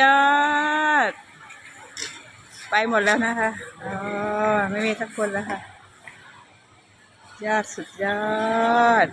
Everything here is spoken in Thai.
ยอดไปหมดแล้วนะคะอ๋อไม่มีสักคนแล้วค่ะยอดสุดยอด